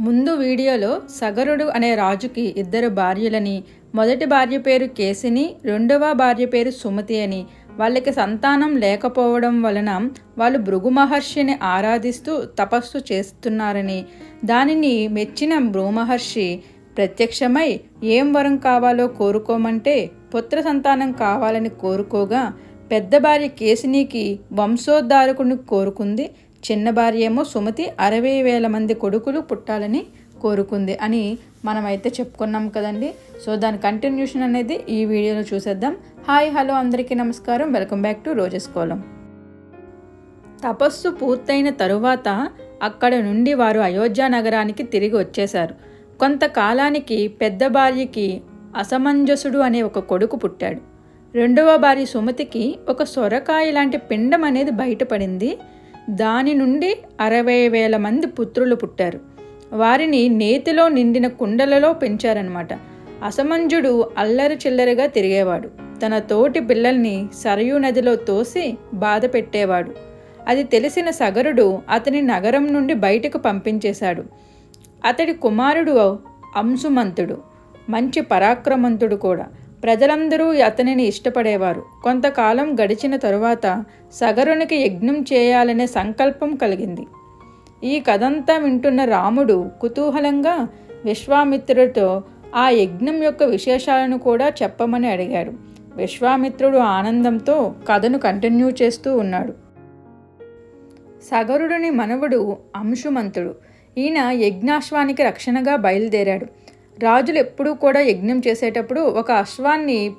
ముందు వీడియోలో సగరుడు అనే రాజుకి ఇద్దరు భార్యలని మొదటి భార్య పేరు కేసిని రెండవ భార్య పేరు సుమతి అని. వాళ్ళకి సంతానం లేకపోవడం వలన వాళ్ళు భృగు మహర్షిని ఆరాధిస్తూ తపస్సు చేస్తున్నారని. దానిని మెచ్చిన భృమహర్షి ప్రత్యక్షమై ఏం వరం కావాలో కోరుకోమంటే పుత్ర సంతానం కావాలని కోరుకోగా పెద్ద భార్య కేసినికి వంశోద్ధారకుని కోరుకుంది చిన్న భార్య ఏమో సుమతి అరవై వేల మంది కొడుకులు పుట్టాలని కోరుకుంది అని మనమైతే చెప్పుకున్నాం కదండి. సో దాని కంటిన్యూషన్ అనేది ఈ వీడియోలో చూసేద్దాం. హాయ్ హలో అందరికీ నమస్కారం. Welcome back to roses kolam తపస్సు పూర్తయిన తరువాత అక్కడ నుండి వారు అయోధ్య నగరానికి తిరిగి వచ్చేశారు. కొంతకాలానికి పెద్ద భార్యకి అసమంజసుడు అనే ఒక కొడుకు పుట్టాడు. రెండవ భార్య సుమతికి ఒక సొరకాయ లాంటి పిండం అనేది బయటపడింది. దాని నుండి అరవై వేల మంది పుత్రులు పుట్టారు. వారిని నేతిలో నిండిన కుండలలో పెంచారనమాట అసమంజుడు అల్లరి చిల్లరగా తిరిగేవాడు. తన తోటి పిల్లల్ని సరయూ నదిలో తోసి బాధ పెట్టేవాడు. అది తెలిసిన సగరుడు అతని నగరం నుండి బయటకు పంపించేశాడు. అతడి కుమారుడు అంశుమంతుడు. మంచి పరాక్రమంతుడు కూడా. ప్రజలందరూ అతనిని ఇష్టపడేవారు. కొంతకాలం గడిచిన తరువాత సగరునికి యజ్ఞం చేయాలనే సంకల్పం కలిగింది. ఈ కథంతా వింటున్న రాముడు కుతూహలంగా విశ్వామిత్రుడితో ఆ యజ్ఞం యొక్క విశేషాలను కూడా చెప్పమని అడిగాడు. విశ్వామిత్రుడు ఆనందంతో కథను కంటిన్యూ చేస్తూ ఉన్నాడు. సగరుడిని మనవడు అంశుమంతుడు. ఈయన యజ్ఞాశ్వానికి రక్షణగా బయలుదేరాడు. రాజులు ఎప్పుడూ కూడా యజ్ఞం చేసేటప్పుడు ఒక అశ్వాన్ని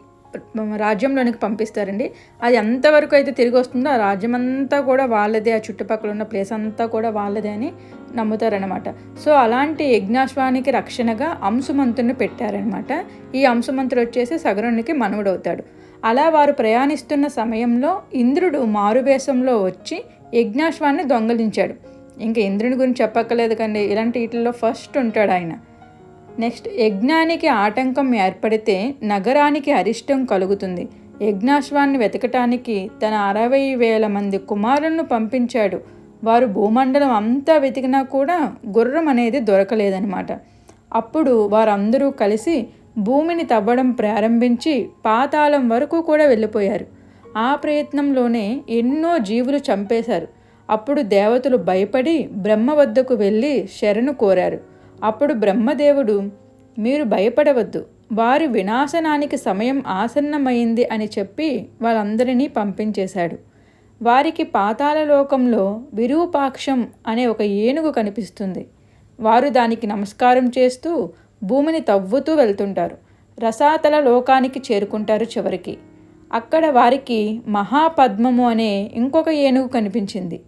రాజ్యంలోనికి పంపిస్తారండి. అది ఎంతవరకు అయితే తిరిగి వస్తుందో ఆ రాజ్యం అంతా కూడా వాళ్ళదే ఆ చుట్టుపక్కల ఉన్న ప్లేస్ అంతా కూడా వాళ్ళదే అని నమ్ముతారనమాట సో అలాంటి యజ్ఞాశ్వానికి రక్షణగా అంశుమంతుని పెట్టారనమాట ఈ అంశుమంతుడు వచ్చేసి సగరునికి మనవుడవుతాడు. అలా వారు ప్రయాణిస్తున్న సమయంలో ఇంద్రుడు మారువేషంలో వచ్చి యజ్ఞాశ్వాన్ని దొంగలించాడు. ఇంకా ఇంద్రుని గురించి చెప్పక్కలేదు కండి. ఇలాంటి వీటిల్లో ఫస్ట్ ఉంటాడు ఆయన. నెక్స్ట్ యజ్ఞానికి ఆటంకం ఏర్పడితే నగరానికి అరిష్టం కలుగుతుంది. యజ్ఞాశ్వాన్ని వెతకటానికి తన అరవై వేల మంది కుమారులను పంపించాడు. వారు భూమండలం అంతా వెతికినా కూడా గుర్రం అనేది దొరకలేదనమాట అప్పుడు వారందరూ కలిసి భూమిని తవ్వడం ప్రారంభించి పాతాళం వరకు కూడా వెళ్ళిపోయారు. ఆ ప్రయత్నంలోనే ఎన్నో జీవులు చంపేశారు. అప్పుడు దేవతలు భయపడి బ్రహ్మ వద్దకు వెళ్ళి శరణు కోరారు. అప్పుడు బ్రహ్మదేవుడు మీరు భయపడవద్దు. వారి వినాశనానికి సమయం ఆసన్నమైంది అని చెప్పి వాళ్ళందరినీ పంపించేశాడు. వారికి పాతాళలోకంలో విరూపాక్షం అనే ఒక ఏనుగు కనిపిస్తుంది. వారు దానికి నమస్కారం చేస్తూ భూమిని తవ్వుతూ వెళ్తుంటారు. రసాతల లోకానికి చేరుకుంటారు చివరికి. అక్కడ వారికి మహాపద్మము అనే ఇంకొక ఏనుగు కనిపించింది.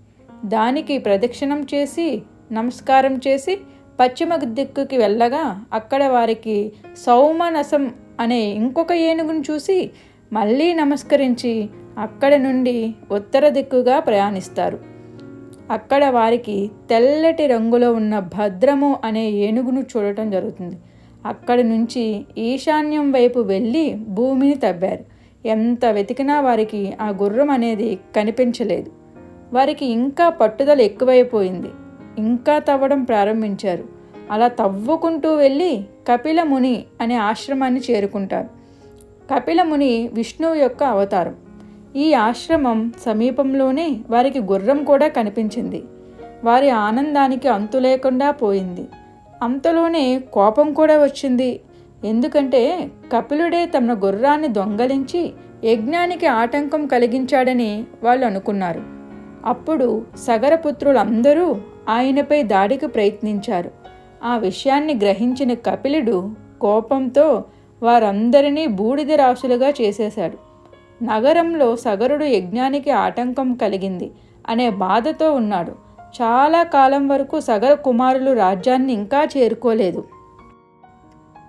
దానికి ప్రదక్షిణం చేసి నమస్కారం చేసి పశ్చిమ దిక్కుకి వెళ్ళగా అక్కడ వారికి సౌమనసం అనే ఇంకొక ఏనుగును చూసి మళ్ళీ నమస్కరించి అక్కడ నుండి ఉత్తర దిక్కుగా ప్రయాణిస్తారు. అక్కడ వారికి తెల్లటి రంగులో ఉన్న భద్రము అనే ఏనుగును చూడటం జరుగుతుంది. అక్కడి నుంచి ఈశాన్యం వైపు వెళ్ళి భూమిని తవ్వారు. ఎంత వెతికినా వారికి ఆ గుర్రం అనేది కనిపించలేదు. వారికి ఇంకా పట్టుదల ఎక్కువైపోయింది. ఇంకా తవ్వడం ప్రారంభించారు. అలా తవ్వుకుంటూ వెళ్ళి కపిల ముని అనే ఆశ్రమాన్ని చేరుకుంటారు. కపిల ముని విష్ణువు యొక్క అవతారం. ఈ ఆశ్రమం సమీపంలోనే వారికి గుర్రం కూడా కనిపించింది. వారి ఆనందానికి అంతు లేకుండా పోయింది. అంతలోనే కోపం కూడా వచ్చింది. ఎందుకంటే కపిలుడే తమ గుర్రాన్ని దొంగలించి యజ్ఞానికి ఆటంకం కలిగించాడని వాళ్ళు అనుకున్నారు. అప్పుడు సగరపుత్రులందరూ ఆయనపై దాడికి ప్రయత్నించారు. ఆ విషయాన్ని గ్రహించిన కపిలుడు కోపంతో వారందరినీ బూడిద రాసులుగా చేసేశాడు. నగరంలో సగరుడు యజ్ఞానికి ఆటంకం కలిగింది అనే బాధతో ఉన్నాడు. చాలా కాలం వరకు సగర కుమారులు రాజ్యాన్ని ఇంకా చేరుకోలేదు.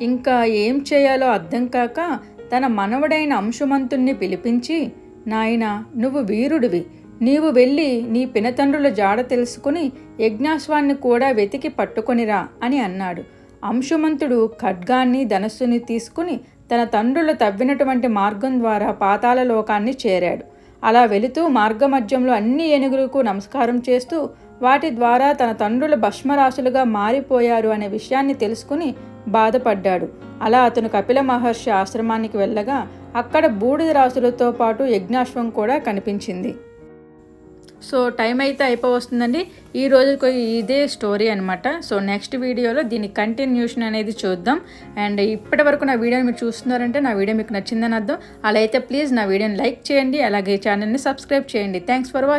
ఇంకా ఏం చేయాలో అర్థం కాక తన మనవడైన అంశుమంతుణ్ణి పిలిపించి నాయన నువ్వు వీరుడివి. నీవు వెళ్ళి నీ పినతండ్రుల జాడ తెలుసుకుని యజ్ఞాశ్వాన్ని కూడా వెతికి పట్టుకొనిరా అని అన్నాడు. అంశుమంతుడు ఖడ్గాన్ని ధనస్సుని తీసుకుని తన తండ్రులు తవ్వినటువంటి మార్గం ద్వారా పాతాల లోకాన్ని చేరాడు. అలా వెళుతూ మార్గమధ్యంలో అన్ని ఏనుగులకు నమస్కారం చేస్తూ వాటి ద్వారా తన తండ్రులు భస్మరాశులుగా మారిపోయారు అనే విషయాన్ని తెలుసుకుని బాధపడ్డాడు. అలా అతను కపిల మహర్షి ఆశ్రమానికి వెళ్ళగా అక్కడ బూడిద రాశులతో పాటు యజ్ఞాశ్వం కూడా కనిపించింది. సో టైం అయితే అయిపోవస్తుందండి. ఈ రోజుకు ఇదే స్టోరీ అనమాట సో నెక్స్ట్ వీడియోలో దీని కంటిన్యూషన్ అనేది చూద్దాం. అండ్ ఇప్పటి వరకు నా వీడియోని మీరు చూస్తున్నారంటే నా వీడియో మీకు నచ్చిందని అర్థం. అలా అయితే ప్లీజ్ నా వీడియోని లైక్ చేయండి. అలాగే ఛానల్ని సబ్స్క్రైబ్ చేయండి. Thanks for watching